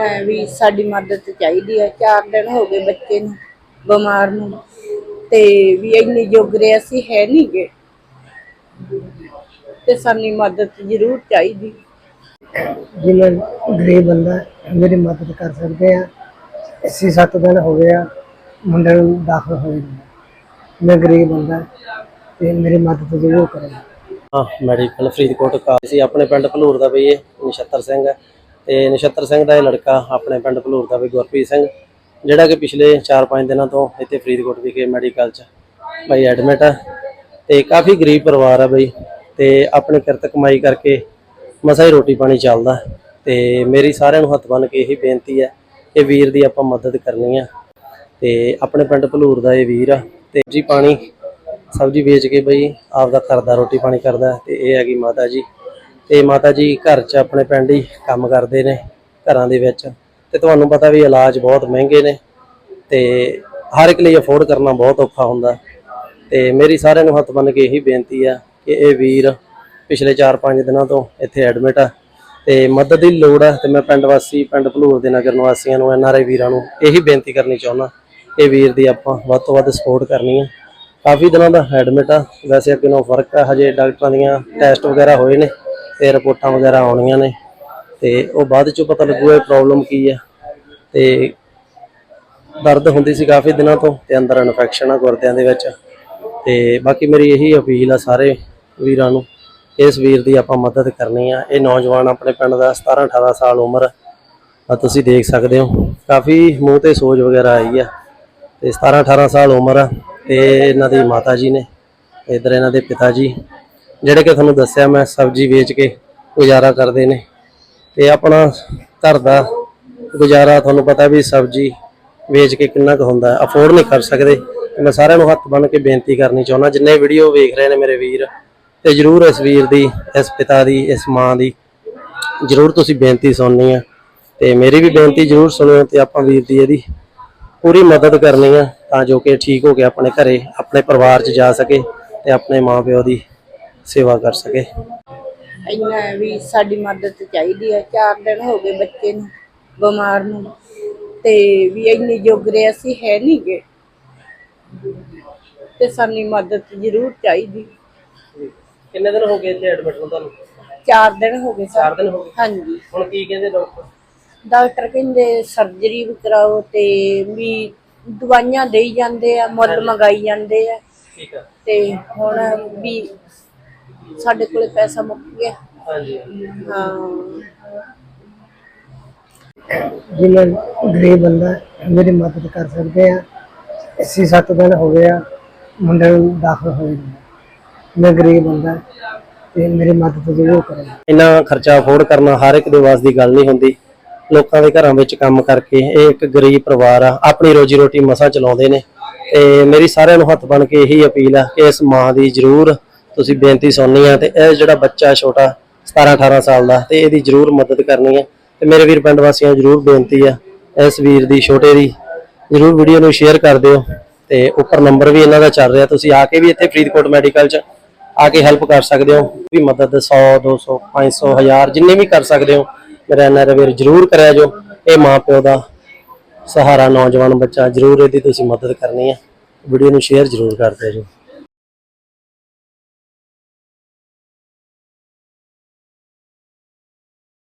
ਹੈ ਵੀ ਸਾਡੀ ਮਦਦ ਚਾਹੀਦੀ ਹੈ। ਚਾਰ ਦਿਨ ਹੋ ਗਏ ਬੱਚੇ ਨੂੰ ਬਿਮਾਰ ਨੂੰ ਤੇ ਵੀ ਇੰਨੀ ਜੋਗਰੇ ਅਸੀਂ ਹੈ ਨਹੀਂ ਗੇ। ਤੇ ਸਾਡੀ ਮਦਦ ਜ਼ਰੂਰ ਚਾਹੀਦੀ। ਜੀ ਮੈਂ ਗਰੀਬ ਬੰਦਾ ਮੇਰੀ ਮਦਦ ਕਰ ਸਕਦੇ ਆ ਅਸੀਂ 7 ਦਿਨ ਹੋ ਗਏ ਆ ਮੁੰਡੇ ਨੂੰ ਦਾਖਲ ਹੋਏ ਨੂੰ। ਮੈਂ ਗਰੀਬ ਬੰਦਾ ਤੇ ਮੇਰੀ ਮਦਦ ਜ਼ਰੂਰ ਕਰੋ ਹਾਂ ਮੈਡੀਕਲ ਫਰੀਦਕੋਟ ਕਾ ਸੀ ਆਪਣੇ ਪਿੰਡ ਭਲੂਰ ਦਾ ਬਈ ਇਹ ਨਛੱਤਰ ਸਿੰਘ ਹੈ। ਤੇ ਨਛੱਤਰ ਸਿੰਘ ਦਾ ਇਹ ਲੜਕਾ ਆਪਣੇ ਪਿੰਡ ਭਲੂਰ ਦਾ ਬਈ ਗੁਰਪ੍ਰੀਤ ਸਿੰਘ, ਜਿਹੜਾ ਕਿ ਪਿਛਲੇ 4-5 ਦਿਨਾਂ ਤੋਂ ਇੱਥੇ ਫਰੀਦਕੋਟ ਵਿਖੇ ਮੈਡੀਕਲ 'ਚ ਬਈ ਐਡਮਿਟ ਆ ਤੇ ਕਾਫੀ ਗਰੀਬ ਪਰਿਵਾਰ ਆ ਬਈ ਤੇ ਆਪਣੀ ਕਿਰਤ ਕਮਾਈ ਕਰਕੇ ਮਸਾ ਹੀ ਰੋਟੀ ਪਾਣੀ ਚੱਲਦਾ ਤੇ ਮੇਰੀ ਸਾਰਿਆਂ ਨੂੰ ਹੱਥ ਬੰਨ ਕੇ ਇਹੀ ਬੇਨਤੀ ਹੈ ਕਿ ਵੀਰ ਦੀ ਆਪਾਂ ਮਦਦ ਕਰਨੀ ਆ ਤੇ ਆਪਣੇ ਪਿੰਡ ਭਲੂਰ ਦਾ ਇਹ ਵੀਰ ਆ ਤੇ ਜੀ ਪਾਣੀ ਸਬਜ਼ੀ ਵੇਚ ਕੇ ਬਈ ਆਪਦਾ ਘਰ ਦਾ ਰੋਟੀ ਪਾਣੀ ਕਰਦਾ ਤੇ ਇਹ ਹੈਗੀ ਮਾਤਾ ਜੀ। ਤੇ ਮਾਤਾ ਜੀ ਘਰ 'ਚ ਆਪਣੇ ਪਿੰਡ ਹੀ ਕੰਮ ਕਰਦੇ ਨੇ, ਘਰਾਂ ਦੇ ਵਿੱਚ। ਤੇ ਤੁਹਾਨੂੰ ਪਤਾ ਵੀ ਇਲਾਜ ਬਹੁਤ ਮਹਿੰਗੇ ਨੇ ਤੇ ਹਰ ਇੱਕ ਲਈ ਅਫੋਰਡ ਕਰਨਾ ਬਹੁਤ ਔਖਾ ਹੁੰਦਾ। ਤੇ ਮੇਰੀ ਸਾਰਿਆਂ ਨੂੰ ਹੱਥ ਬੰਨ ਕੇ ਇਹੀ ਬੇਨਤੀ ਆ ਕਿ ਇਹ ਵੀਰ ਪਿਛਲੇ 4-5 ਦਿਨਾਂ ਤੋਂ ਇੱਥੇ ਐਡਮਿਟ ਆ। ਤੇ ਮਦਦ ਦੀ ਲੋੜ ਆ ਤੇ ਮੈਂ ਪਿੰਡ ਵਾਸੀ, ਪਿੰਡ ਭਲੂਰ ਦੇ ਨਗਰ ਨਿਵਾਸੀਆਂ ਨੂੰ ਐਨਆਰਆਈ ਵੀਰਾਂ ਨੂੰ ਇਹੀ ਬੇਨਤੀ ਕਰਨੀ ਚਾਹੁੰਦਾ। ਇਹ ਵੀਰ ਦੀ ਆਪਾਂ ਵੱਧ ਤੋਂ ਵੱਧ ਸਪੋਰਟ ਕਰਨੀ ਆ। ਕਾਫੀ ਦਿਨਾਂ ਦਾ ਐਡਮਿਟ ਆ। ਵੈਸੇ ਅੱਗੇ ਨਾਲੋਂ ਫ਼ਰਕ ਆ, ਹਜੇ ਡਾਕਟਰਾਂ ਦੀਆਂ ਟੈਸਟ ਵਗੈਰਾ ਹੋਏ ਨੇ। ਤੇ ਰਿਪੋਰਟਾਂ ਵਗੈਰਾ ਆਉਣੀਆਂ ਨੇ ਤੇ ਉਹ ਬਾਅਦ ਚੋਂ ਪਤਾ ਲੱਗੂਗਾ ਇਹ ਪ੍ਰੋਬਲਮ ਕੀ ਆ। ਤੇ ਦਰਦ ਹੁੰਦੀ ਸੀ ਕਾਫੀ ਦਿਨਾਂ ਤੋਂ ਤੇ ਅੰਦਰ ਇਨਫੈਕਸ਼ਨ ਆ ਗੁਰਦਿਆਂ ਦੇ ਵਿੱਚ। ਤੇ ਬਾਕੀ ਮੇਰੀ ਇਹੀ ਅਪੀਲ ਆ ਸਾਰੇ ਵੀਰਾਂ ਨੂੰ, ਇਸ ਵੀਰ ਦੀ ਆਪਾਂ ਮਦਦ ਕਰਨੀ ਆ। ਇਹ ਨੌਜਵਾਨ ਆਪਣੇ ਪਿੰਡ ਦਾ 17 18 ਸਾਲ ਉਮਰ ਆ। ਤੁਸੀਂ ਦੇਖ ਸਕਦੇ ਹੋ, ਕਾਫੀ ਮੂੰਹ ਤੇ ਸੋਜ ਵਗੈਰਾ ਆਈ ਆ। ਤੇ 17 18 ਸਾਲ ਉਮਰ ਆ ਤੇ ਇਹਨਾਂ ਦੀ ਮਾਤਾ ਜੀ ਨੇ, ਇਧਰ ਇਹਨਾਂ ਦੇ ਪਿਤਾ ਜੀ ਜਿਹੜੇ ਕਿ ਤੁਹਾਨੂੰ ਦੱਸਿਆ ਮੈਂ ਸਬਜ਼ੀ ਵੇਚ ਕੇ ਗੁਜ਼ਾਰਾ ਕਰਦੇ ਨੇ। ਤੇ ਆਪਣਾ ਘਰ ਦਾ ਗੁਜ਼ਾਰਾ ਤੁਹਾਨੂੰ ਪਤਾ ਵੀ ਸਬਜ਼ੀ ਵੇਚ ਕੇ ਕਿੰਨਾ ਕੁ ਹੁੰਦਾ ਅਫੋਰਡ ਨਹੀਂ ਕਰ ਸਕਦੇ। ਮੈਂ ਸਾਰਿਆਂ ਨੂੰ ਹੱਥ ਬੰਨ ਕੇ ਬੇਨਤੀ ਕਰਨੀ ਚਾਹੁੰਦਾ। ਜਿੰਨੇ ਵੀਡੀਓ ਵੇਖ ਰਹੇ ਨੇ ਮੇਰੇ ਵੀਰ, ਤੇ ਜਰੂਰ ਇਸ ਵੀਰ ਦੀ, ਇਸ ਪਿਤਾ ਦੀ, ਇਸ ਮਾਂ ਦੀ ਜਰੂਰ ਤੁਸੀਂ ਬੇਨਤੀ ਸੁਣਨੀ ਆ। ਤੇ ਮੇਰੀ ਵੀ ਬੇਨਤੀ ਜਰੂਰ ਸੁਣਿਓ ਤੇ ਆਪਾਂ ਵੀਰ ਦੀ ਇਹਦੀ ਪੂਰੀ ਮਦਦ ਕਰਨੀ ਆ ਤਾਂ ਜੋ ਕਿ ਠੀਕ ਹੋ ਕੇ ਆਪਣੇ ਘਰੇ, ਆਪਣੇ ਪਰਿਵਾਰ 'ਚ ਜਾ ਸਕੇ ਤੇ ਆਪਣੇ ਮਾਪਿਓ ਦੀ ਸੇਵਾ ਕਰ ਸਕੇ। ਇੰਨਾ ਹੈ ਵੀ ਸਾਡੀ ਮਦਦ ਚਾਹੀਦੀ ਹੈ। ਚਾਰ ਦਿਨ ਹੋ ਗਏ ਬੱਚੇ ਨੂੰ ਬਿਮਾਰ ਨੂੰ। ਤੇ ਵੀ ਇੰਨੀ ਜੋਗਰੇ ਅਸੀਂ ਹੈ ਨਹੀਂ ਗੇ। ਤੇ ਸਾਡੀ ਮਦਦ ਜ਼ਰੂਰ ਚਾਹੀਦੀ। ਕਿੰਨੇ ਦਿਨ ਹੋ ਗਏ ਇੱਥੇ ਐਡਮਿਟ ਨੂੰ ਤੁਹਾਨੂੰ? ਚਾਰ ਦਿਨ ਹੋ ਗਏ ਸਰ। 4 ਦਿਨ ਹੋ ਗਏ? ਹਾਂਜੀ। ਹੁਣ ਕੀ ਕਹਿੰਦੇ ਡਾਕਟਰ ਡਾਕਟਰ ਕਹਿੰਦੇ ਸਰਜਰੀ ਵੀ ਕਰਾਓ ਤੇ ਵੀ ਦਵਾਈਆਂ ਦੇਈ ਜਾਂਦੇ ਆ ਮੁੱਲ ਮੰਗਾਈ ਜਾਂਦੇ ਆ। ਠੀਕ ਆ। ਤੇ ਹੁਣ ਵੀ ਸਾਡੇ ਕੋਲੇ ਪੈਸਾ ਮੁੱਕ ਗਿਆ। ਹਾਂਜੀ। ਹਾਂ। ਜੀ ਮੈਂ ਗਰੀਬ ਬੰਦਾ ਮੇਰੀ ਮਦਦ ਕਰ ਸਕਦੇ ਆ ਅਸੀਂ 7 ਦਿਨ ਹੋ ਗਏ ਆ ਮੁੰਡੇ ਨੂੰ ਦਾਖਲ ਹੋਏ ਨੂੰ। ਮੈਂ ਗਰੀਬ ਬੰਦਾ ਤੇ ਮੇਰੀ ਮਦਦ ਜ਼ਰੂਰ ਕਰੋ। ਇੰਨਾ ਖਰਚਾ ਅਫੋਰਡ ਕਰਨਾ ਹਰ ਇੱਕ ਦੇ ਵਾਸ ਦੀ ਗੱਲ ਨਹੀਂ ਹੁੰਦੀ। ਲੋਕਾਂ ਦੇ ਘਰਾਂ ਵਿੱਚ ਕੰਮ ਕਰਕੇ ਇਹ ਇੱਕ ਗਰੀਬ ਪਰਿਵਾਰ ਆ ਆਪਣੀ ਰੋਜੀ ਰੋਟੀ ਮਸਾਂ ਚਲਾਉਂਦੇ ਨੇ। ਤੇ ਮੇਰੀ ਸਾਰਿਆਂ ਨੂੰ ਹੱਥ ਬਣ ਕੇ ਇਹੀ ਅਪੀਲ ਆ ਕਿ ਇਸ ਮਾਂ ਦੀ ਜ਼ਰੂਰ ਤੁਸੀਂ ਬੇਨਤੀ ਸੁਣਨੀ ਆ ਤੇ ਇਹ ਜਿਹੜਾ ਬੱਚਾ ਛੋਟਾ 17 18 ਸਾਲ ਦਾ, ਤੇ ਇਹਦੀ ਜ਼ਰੂਰ ਮਦਦ ਕਰਨੀ ਹੈ ਤੇ ਮੇਰੇ ਵੀਰ ਪਿੰਡ ਵਾਸੀਆਂ ਜ਼ਰੂਰ ਬੇਨਤੀ ਆ, ਇਸ ਵੀਰ ਦੀ, ਛੋਟੇ ਦੀ, ਜ਼ਰੂਰ ਵੀਡੀਓ ਨੂੰ ਸ਼ੇਅਰ ਕਰ ਦਿਓ। ਤੇ ਉੱਪਰ ਨੰਬਰ ਵੀ ਇਹਨਾਂ ਦਾ ਚੱਲ ਰਿਹਾ, ਤੁਸੀਂ ਆ ਕੇ ਵੀ ਇੱਥੇ ਫਰੀਦਕੋਟ ਮੈਡੀਕਲ 'ਚ ਆ ਕੇ ਹੈਲਪ ਕਰ ਸਕਦੇ ਹੋ। ਵੀ ਮਦਦ 100 200 500 1000 ਜਿੰਨੇ ਵੀ ਕਰ ਸਕਦੇ ਹੋ, ਮੇਰਾ ਐਨਆਰ ਵੀਰ ਜਰੂਰ ਕਰਿਆ ਜੋ। ਇਹ ਮਾਂ ਪਿਓ ਦਾ ਸਹਾਰਾ ਨੌਜਵਾਨ ਬੱਚਾ ਜਰੂਰ ਇਹਦੀ ਤੁਸੀਂ ਮਦਦ ਕਰਨੀ ਹੈ ਵੀਡੀਓ ਨੂੰ ਸ਼ੇਅਰ ਜਰੂਰ ਕਰ ਦਿਓ ਜੀ।